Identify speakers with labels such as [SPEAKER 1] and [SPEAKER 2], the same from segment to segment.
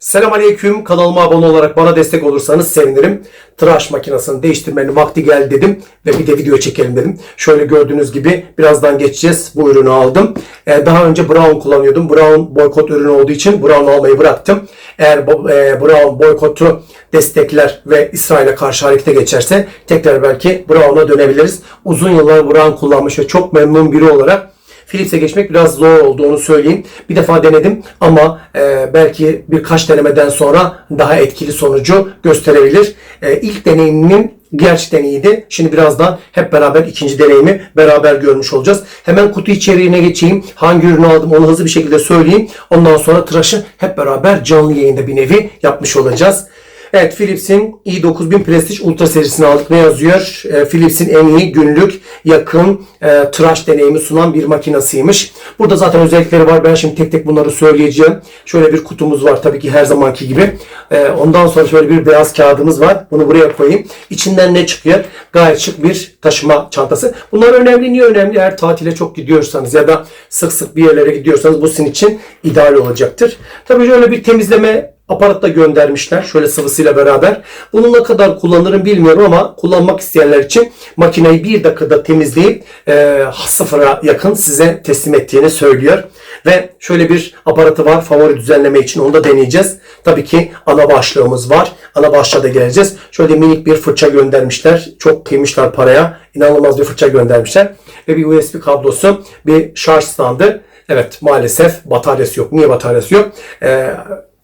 [SPEAKER 1] Selamünaleyküm. Kanalıma abone olarak bana destek olursanız sevinirim. Tıraş makinesini değiştirmenin vakti geldi dedim ve bir de video çekelim dedim. Şöyle gördüğünüz gibi birazdan geçeceğiz. Bu ürünü aldım. Ee, daha önce Brown kullanıyordum. Brown boykot ürünü olduğu için Brown almayı bıraktım. Eğer e, Brown boykotu destekler ve İsrail'e karşı harekete geçerse tekrar belki Brown'a dönebiliriz. Uzun yıllar Brown kullanmış ve çok memnun biri olarak Philips'e geçmek biraz zor oldu onu söyleyeyim. Bir defa denedim ama e, belki birkaç denemeden sonra daha etkili sonucu gösterebilir. E, ilk deneyimimin gerçekten iyiydi. Şimdi birazdan hep beraber ikinci deneyimi beraber görmüş olacağız. Hemen kutu içeriğine geçeyim. Hangi ürünü aldım onu hızlı bir şekilde söyleyeyim. Ondan sonra tıraşı hep beraber canlı yayında bir nevi yapmış olacağız. Evet Philips'in i9000 Prestige Ultra serisini aldık. Ne yazıyor? E, Philips'in en iyi günlük yakın e, tıraş deneyimi sunan bir makinasıymış. Burada zaten özellikleri var. Ben şimdi tek tek bunları söyleyeceğim. Şöyle bir kutumuz var tabii ki her zamanki gibi. E, ondan sonra şöyle bir beyaz kağıdımız var. Bunu buraya koyayım. İçinden ne çıkıyor? Gayet şık bir taşıma çantası. Bunlar önemli. Niye önemli? Eğer tatile çok gidiyorsanız ya da sık sık bir yerlere gidiyorsanız bu sizin için ideal olacaktır. Tabii şöyle bir temizleme aparat da göndermişler. Şöyle sıvısıyla beraber. Bunu ne kadar kullanırım bilmiyorum ama kullanmak isteyenler için makineyi bir dakikada temizleyip e, sıfıra yakın size teslim ettiğini söylüyor. Ve şöyle bir aparatı var favori düzenleme için onu da deneyeceğiz. Tabii ki ana başlığımız var. Ana başlığa da geleceğiz. Şöyle minik bir fırça göndermişler. Çok kıymışlar paraya. İnanılmaz bir fırça göndermişler. Ve bir USB kablosu, bir şarj standı. Evet maalesef bataryası yok. Niye bataryası yok? Ee,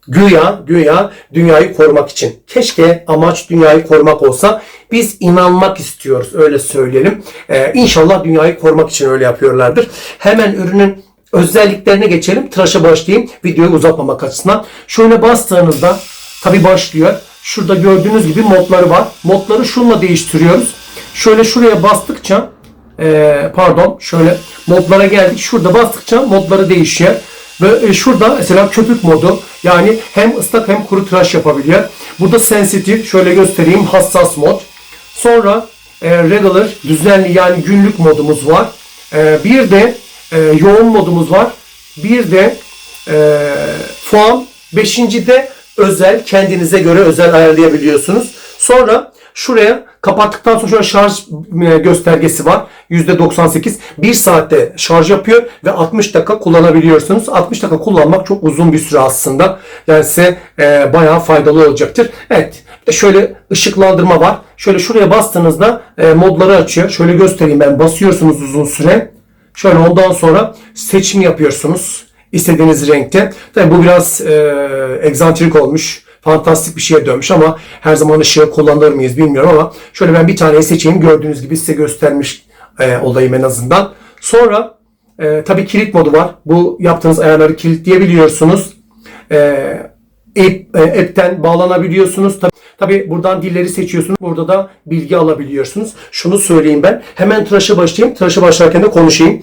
[SPEAKER 1] Güya, güya dünyayı korumak için. Keşke amaç dünyayı korumak olsa. Biz inanmak istiyoruz öyle söyleyelim. Ee, inşallah dünyayı korumak için öyle yapıyorlardır. Hemen ürünün özelliklerine geçelim. Tıraşa başlayayım. Videoyu uzatmamak açısından. Şöyle bastığınızda tabi başlıyor. Şurada gördüğünüz gibi modları var. Modları şunla değiştiriyoruz. Şöyle şuraya bastıkça e, pardon şöyle modlara geldik. Şurada bastıkça modları değişiyor. Ve e, şurada mesela köpük modu yani hem ıslak hem kuru tıraş yapabiliyor. Burada sensitif şöyle göstereyim hassas mod. Sonra e, regular düzenli yani günlük modumuz var. E, bir de e, yoğun modumuz var. Bir de e, foam. Beşinci de özel kendinize göre özel ayarlayabiliyorsunuz. Sonra şuraya kapattıktan sonra şarj e, göstergesi var. %98. 1 saatte şarj yapıyor ve 60 dakika kullanabiliyorsunuz. 60 dakika kullanmak çok uzun bir süre aslında. Yani size e, bayağı faydalı olacaktır. Evet. Şöyle ışıklandırma var. Şöyle şuraya bastığınızda e, modları açıyor. Şöyle göstereyim ben. Basıyorsunuz uzun süre. Şöyle ondan sonra seçim yapıyorsunuz. istediğiniz renkte. Tabii bu biraz e, egzantrik olmuş fantastik bir şeye dönmüş ama her zaman ışığı kullanır mıyız bilmiyorum ama şöyle ben bir taneyi seçeyim. Gördüğünüz gibi size göstermiş e, olayım en azından. Sonra e, tabii kilit modu var. Bu yaptığınız ayarları kilitleyebiliyorsunuz. E, app, e, app'ten bağlanabiliyorsunuz. Tabii, tabii buradan dilleri seçiyorsunuz. Burada da bilgi alabiliyorsunuz. Şunu söyleyeyim ben. Hemen tıraşa başlayayım. Tıraşa başlarken de konuşayım.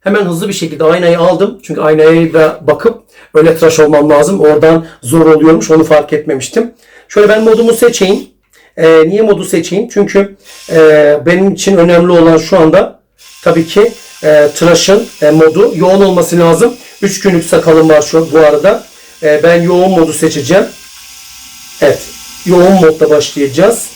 [SPEAKER 1] Hemen hızlı bir şekilde aynayı aldım. Çünkü aynaya da bakıp öyle tıraş olmam lazım. Oradan zor oluyormuş. Onu fark etmemiştim. Şöyle ben modumu seçeyim. Ee, niye modu seçeyim? Çünkü e, benim için önemli olan şu anda tabii ki e, tıraşın e, modu yoğun olması lazım. 3 günlük sakalım var şu bu arada. E, ben yoğun modu seçeceğim. Evet. Yoğun modda başlayacağız.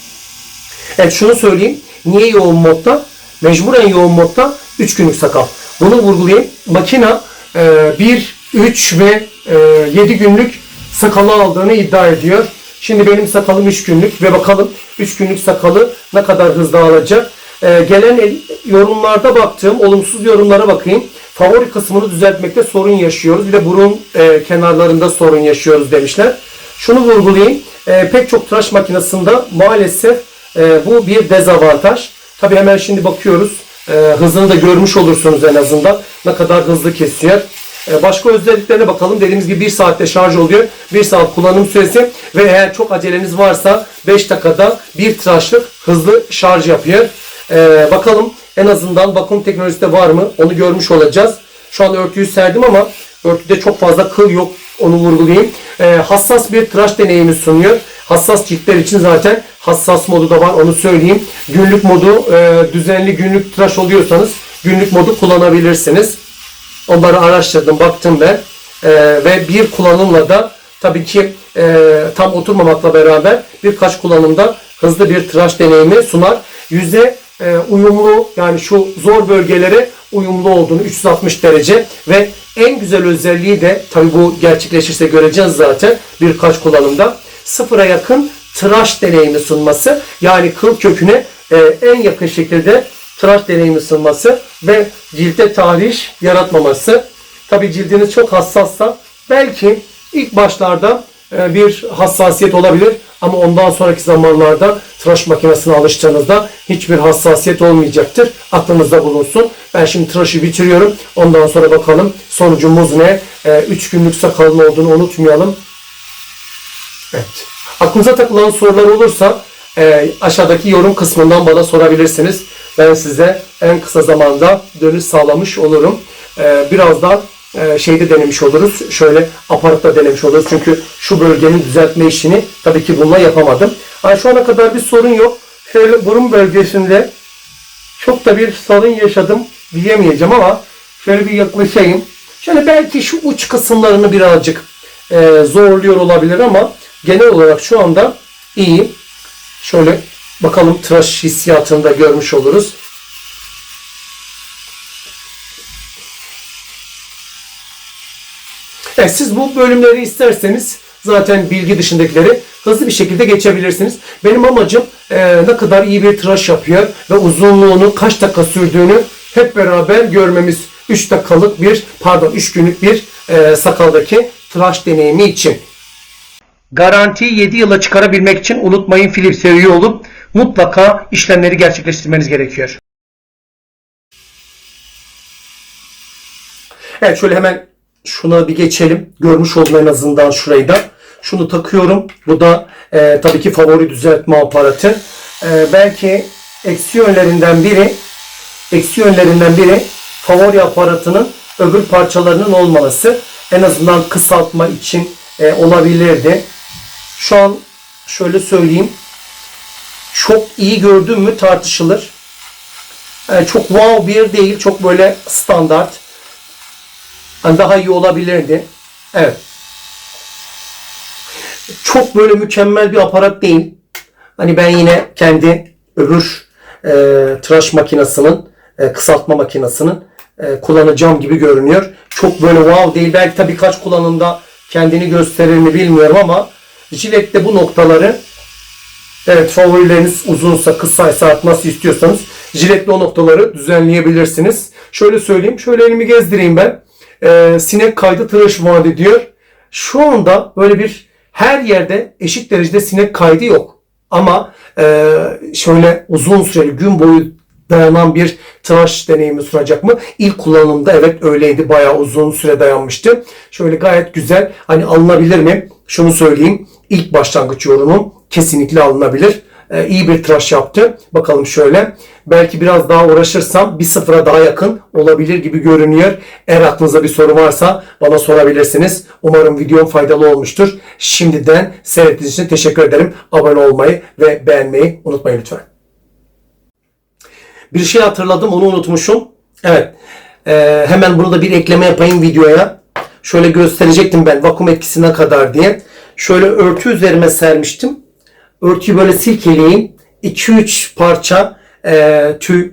[SPEAKER 1] Evet şunu söyleyeyim. Niye yoğun modda? Mecburen yoğun modda 3 günlük sakal. Bunu vurgulayayım. Makina e, 1, 3 ve e, 7 günlük sakalı aldığını iddia ediyor. Şimdi benim sakalım 3 günlük ve bakalım 3 günlük sakalı ne kadar hızlı alacak. E, gelen el- yorumlarda baktığım olumsuz yorumlara bakayım. Favori kısmını düzeltmekte sorun yaşıyoruz. Bir de burun e, kenarlarında sorun yaşıyoruz demişler. Şunu vurgulayayım. E, pek çok tıraş makinesinde maalesef e, bu bir dezavantaj. Tabi hemen şimdi bakıyoruz. E, hızını da görmüş olursunuz en azından. Ne kadar hızlı kesiyor. E, başka özelliklerine bakalım. Dediğimiz gibi 1 saatte şarj oluyor. 1 saat kullanım süresi ve eğer çok aceleniz varsa 5 dakikada bir tıraşlık hızlı şarj yapıyor. E, bakalım en azından vakum teknolojisi de var mı? Onu görmüş olacağız. Şu an örtüyü serdim ama örtüde çok fazla kıl yok. Onu vurgulayayım. E, hassas bir tıraş deneyimi sunuyor. Hassas ciltler için zaten hassas modu da var onu söyleyeyim. Günlük modu düzenli günlük tıraş oluyorsanız günlük modu kullanabilirsiniz. Onları araştırdım baktım ben. E, ve bir kullanımla da tabii ki e, tam oturmamakla beraber birkaç kullanımda hızlı bir tıraş deneyimi sunar. Yüze e, uyumlu yani şu zor bölgelere uyumlu olduğunu 360 derece ve en güzel özelliği de tabii bu gerçekleşirse göreceğiz zaten birkaç kullanımda sıfıra yakın tıraş deneyimi sunması yani kıl köküne e, en yakın şekilde tıraş deneyimi sunması ve cilde tahriş yaratmaması. Tabi cildiniz çok hassassa belki ilk başlarda e, bir hassasiyet olabilir ama ondan sonraki zamanlarda tıraş makinesine alıştığınızda hiçbir hassasiyet olmayacaktır. Aklınızda bulunsun. Ben şimdi tıraşı bitiriyorum. Ondan sonra bakalım sonucumuz ne? 3 günlük sakalın olduğunu unutmayalım. Evet. Aklınıza takılan sorular olursa e, aşağıdaki yorum kısmından bana sorabilirsiniz. Ben size en kısa zamanda dönüş sağlamış olurum. E, birazdan e, şeyde denemiş oluruz. Şöyle aparatta denemiş oluruz. Çünkü şu bölgenin düzeltme işini tabii ki bununla yapamadım. Yani şu ana kadar bir sorun yok. Şöyle burun bölgesinde çok da bir sorun yaşadım diyemeyeceğim ama şöyle bir yaklaşayım. Şöyle belki şu uç kısımlarını birazcık e, zorluyor olabilir ama genel olarak şu anda iyi. Şöyle bakalım tıraş hissiyatını da görmüş oluruz. Evet, siz bu bölümleri isterseniz zaten bilgi dışındakileri hızlı bir şekilde geçebilirsiniz. Benim amacım e, ne kadar iyi bir tıraş yapıyor ve uzunluğunu kaç dakika sürdüğünü hep beraber görmemiz. 3 dakikalık bir pardon 3 günlük bir e, sakaldaki tıraş deneyimi için. Garantiyi 7 yıla çıkarabilmek için unutmayın Philips'e üye olup mutlaka işlemleri gerçekleştirmeniz gerekiyor. Evet şöyle hemen şuna bir geçelim. Görmüş oldum en azından şurayı da. Şunu takıyorum. Bu da e, tabii ki favori düzeltme aparatı. E, belki eksi yönlerinden biri eksi yönlerinden biri favori aparatının öbür parçalarının olmaması. En azından kısaltma için e, olabilirdi. Şu an şöyle söyleyeyim. Çok iyi gördüm mü tartışılır. Yani çok wow bir değil. Çok böyle standart. Yani daha iyi olabilirdi. Evet. Çok böyle mükemmel bir aparat değil. Hani ben yine kendi öbür e, tıraş makinesinin, e, kısaltma makinesinin e, kullanacağım gibi görünüyor. Çok böyle wow değil. Belki tabii birkaç kullanımda kendini gösterir mi bilmiyorum ama Jilet'te bu noktaları evet favorileriniz uzunsa kısaysa artık nasıl istiyorsanız jiletle o noktaları düzenleyebilirsiniz. Şöyle söyleyeyim. Şöyle elimi gezdireyim ben. Ee, sinek kaydı tıraş vaat ediyor. Şu anda böyle bir her yerde eşit derecede sinek kaydı yok. Ama e, şöyle uzun süreli gün boyu dayanan bir tıraş deneyimi sunacak mı? İlk kullanımda evet öyleydi. Bayağı uzun süre dayanmıştı. Şöyle gayet güzel. Hani alınabilir mi? Şunu söyleyeyim. İlk başlangıç yorumum kesinlikle alınabilir. Ee, iyi bir tıraş yaptı. Bakalım şöyle. Belki biraz daha uğraşırsam bir sıfıra daha yakın olabilir gibi görünüyor. Eğer aklınızda bir soru varsa bana sorabilirsiniz. Umarım videom faydalı olmuştur. Şimdiden seyrettiğiniz için teşekkür ederim. Abone olmayı ve beğenmeyi unutmayın lütfen. Bir şey hatırladım onu unutmuşum. Evet. Ee, hemen bunu da bir ekleme yapayım videoya. Şöyle gösterecektim ben vakum etkisine kadar diye. Şöyle örtü üzerime sermiştim. Örtüyü böyle silkeleyeyim. 2-3 parça e, tüy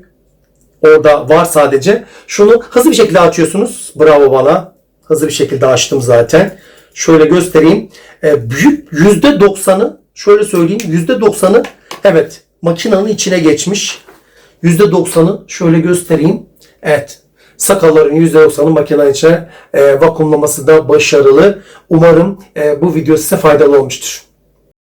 [SPEAKER 1] orada var sadece. Şunu hızlı bir şekilde açıyorsunuz. Bravo bana. Hızlı bir şekilde açtım zaten. Şöyle göstereyim. E, büyük %90'ı şöyle söyleyeyim. %90'ı evet makinenin içine geçmiş. %90'ı şöyle göstereyim. Evet. Sakalların %90'ı makinenin içine e, vakumlaması da başarılı. Umarım e, bu video size faydalı olmuştur.